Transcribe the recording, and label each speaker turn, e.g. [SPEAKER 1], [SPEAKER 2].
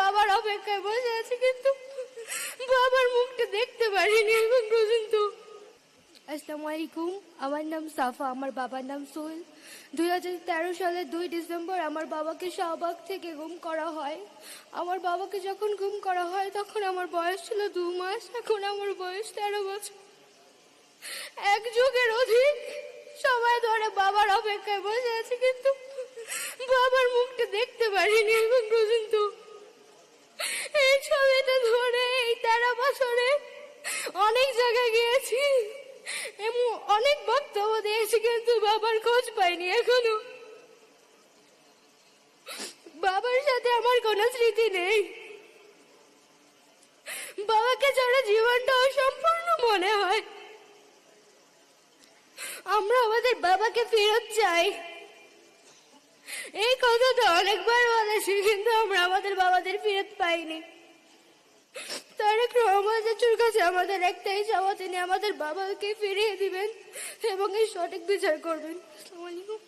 [SPEAKER 1] বাবার অপেক্ষায় বসে আছি, কিন্তু বাবার মুখটা দেখতে পারিনি এখন পর্যন্ত। আসসালামু আলাইকুম আমার নাম সাফা, আমার বাবার নাম সোহেল। দুই হাজার তেরো সালের দুই ডিসেম্বর আমার বাবাকে শাহবাগ থেকে গুম করা হয়। আমার বাবাকে যখন গুম করা হয়, তখন আমার বয়স ছিল দু মাস, এখন আমার বয়স তেরো বছর। এক যুগের অধিক সময় ধরে বাবার অপেক্ষায় বসে আছি, কিন্তু বাবার মুখটা দেখতে পারিনি এখন পর্যন্ত। বছরে অনেক জায়গায় গিয়েছি। এবং অনেক বক্তব্য দিয়েছি কিন্তু বাবার খোঁজ পাইনি এখনও। বাবার সাথে আমার কোনো স্মৃতি নেই। বাবাকে ছাড়া জীবনটা অসম্পূর্ণ মনে হয়। আমরা আমাদের বাবাকে ফেরত চাই। এই কথাটা অনেকবার বলেছি, কিন্তু আমরা আমাদের বাবাদের ফেরত পাইনি। তারেক রহমানের কাছে আমাদের একটাই চাওয়া, তিনি আমাদের বাবাকে ফিরিয়ে দিবেন এবং এই সঠিক বিচার করবেন। আসসালামু আলাইকুম।